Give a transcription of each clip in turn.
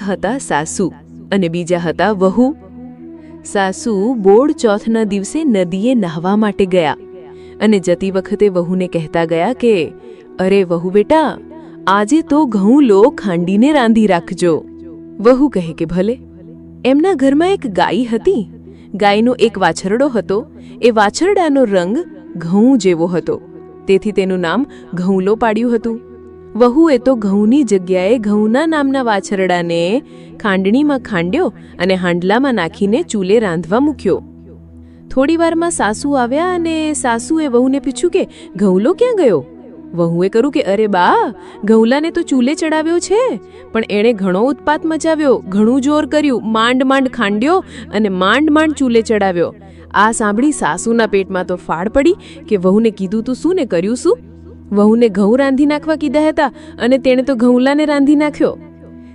હતા સાસુ અને બીજા હતા વહુ. સાસુ બોડ ચોથના દિવસે નદીએ નહાવા માટે ગયા અને જતી વખતે વહુને કહેતા ગયા કે, અરે વહુ બેટા, આજે તો ઘઉં લો, ખાંડીને રાંધી રાખજો. વહુ કહે કે, ભલે. એમના ઘરમાં એક ગાય હતી. ગાયનો એક વાછરડો હતો. એ વાછરડાનો રંગ ઘઉં જેવો હતો. તેથી તેનું નામ ઘઉંલો પાડ્યું હતું. વહુએ તો ઘઉંની જગ્યાએ ઘઉંના નામના વાછરડાને ખાંડણીમાં ખાંડ્યો અને હાંડલામાં નાખીને ચૂલે રાંધવા મૂક્યો. થોડી વારમાં સાસુ આવ્યા અને સાસુએ વહુને પૂછ્યું કે, ઘઉંલો ક્યાં ગયો? વહુએ કરું કે, અરે બા, ઘઉલાને તો ચૂલે ચડાવ્યો છે, પણ એણે ઘણો ઉત્પાત મચાવ્યો ઘણું જોર કર્યું, માંડ માંડ ખાંડ્યો અને માંડ માંડ ચૂલે ચડાવ્યો. આ સાંભળી સાસુના પેટમાં તો ફાળ પડી કે વહુને કીધું, તું શું ને કર્યું શું? વહુને ઘઉં રાંધી નાખવા કીધા હતા અને તેણે તો ઘઉંલાને રાંધી નાખ્યો.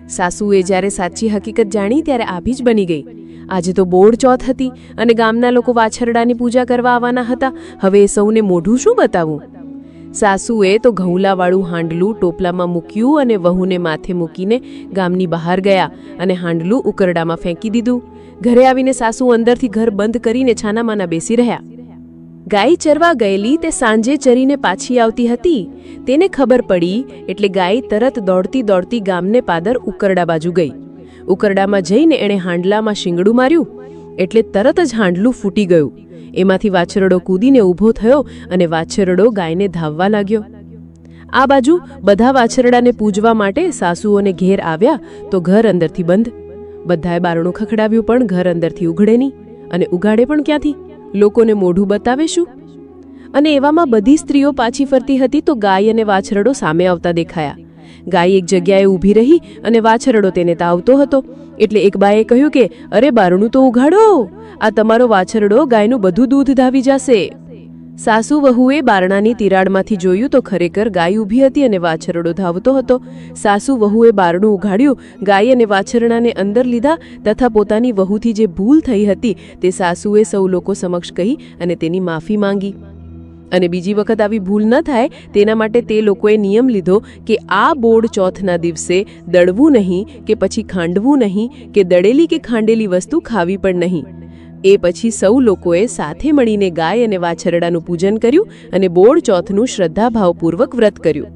સાસુએ જ્યારે સાચી હકીકત જાણી ત્યારે આભી જ બની ગઈ. આજે તો બોડ ચોથ હતી અને ગામના લોકો વાછરડાની પૂજા કરવા આવવાના હતા. હવે સૌને મોઢું શું બતાવું? સાસુએ તો ઘઉંલાવાળું હાંડલું ટોપલામાં મૂક્યું અને વહુને માથે મૂકીને ગામની બહાર ગયા અને હાંડલું ઉકરડામાં ફેંકી દીધું. ઘરે આવીને સાસુ અંદરથી ઘર બંધ કરીને છાનામાના બેસી રહ્યા. ગાય ચરવા ગયેલી તે સાંજે ચરીને પાછી આવતી હતી. તેને ખબર પડી એટલે ગાય તરત દોડતી દોડતી ગામને પાદર ઉકરડા બાજુ ગઈ. ઉકરડામાં જઈને એણે હાંડલામાં શિંગડું માર્યું એટલે તરત જ હાંડલું ફૂટી ગયું. એમાંથી વાછરડો કૂદીને ઊભો થયો અને વાછરડો ગાયને ધાવવા લાગ્યો. આ બાજુ બધા વાછરડાને પૂજવા માટે સાસુઓને ઘેર આવ્યા તો ઘર અંદરથી બંધ. બધાએ બારણું ખખડાવ્યું પણ ઘર અંદરથી ઉઘડે નહીં અને ઉગાડે પણ ક્યાંથી? લોકોને મોઢું બતાવે શું અને એવામાં બધી સ્ત્રીઓ પાછી ફરતી હતી તો ગાય અને વાછરડો સામે આવતા દેખાયા. ગાય એક જગ્યાએ ઊભી રહી અને વાછરડો તેને તાવતો હતો. એટલે એક બાએ કહ્યું કે, અરે બારણું તો ઉઘાડો. આ તમારો વાછરડો ગાયનું બધું દૂધ ધાવી જશે. સાસુ વહુએ બારણાની તિરાડમાંથી જોયું તો ખરેખર ગાય ઊભી હતી અને વાછરડો ધાવતો હતો. સાસુ વહુએ બારણું ઉઘાડ્યું, ગાય અને વાછરડાને અંદર લીધા તથા પોતાની વહુથી જે ભૂલ થઈ હતી તે સાસુએ સૌ લોકો સમક્ષ કહી અને તેની માફી માંગી. અને બીજી વખત આવી ભૂલ ન થાય તેના માટે તે લોકોએ નિયમ લીધો કે આ બોર્ડ ચોથના દિવસે દળવું નહીં કે પછી ખાંડવું નહીં કે દળેલી કે ખાંડેલી વસ્તુ ખાવી પણ નહીં. એ પછી સૌ લોકોએ સાથે મળીને ગાય અને વાછરડાનું પૂજન કર્યું અને બોળ ચોથનું શ્રદ્ધાભાવપૂર્વક વ્રત કર્યું.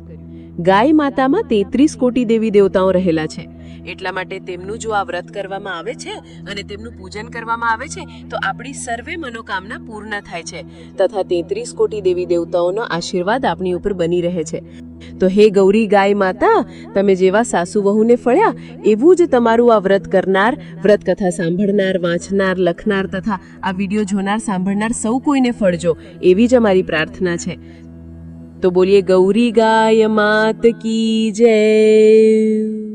ગાય માતામાં તેત્રીસ કોટી દેવી દેવતાઓ રહેલા છે. એટલા માટે તેમનું જો આ વ્રત કરવામાં આવે છે અને તેમનું પૂજન કરવામાં આવે છે, તો આપણી સર્વે મનોકામના પૂર્ણ થાય છે. તથા તેત્રીસ કોટી દેવી દેવતાઓનો આશીર્વાદ આપણી ઉપર બની રહે છે. તો હે ગૌરી ગાય માતા, તમે જેવા સાસુ વહુને ફળ્યા, એવું જ તમારું આ વ્રત કરનાર, વ્રત કથા સાંભળનાર, વાંચનાર, લખનાર તથા આ વીડિયો જોનાર, સાંભળનાર સૌ કોઈને ફળજો, એવી જ અમારી પ્રાર્થના છે. તો બોલીએ ગૌરી ગાય માત કી જય.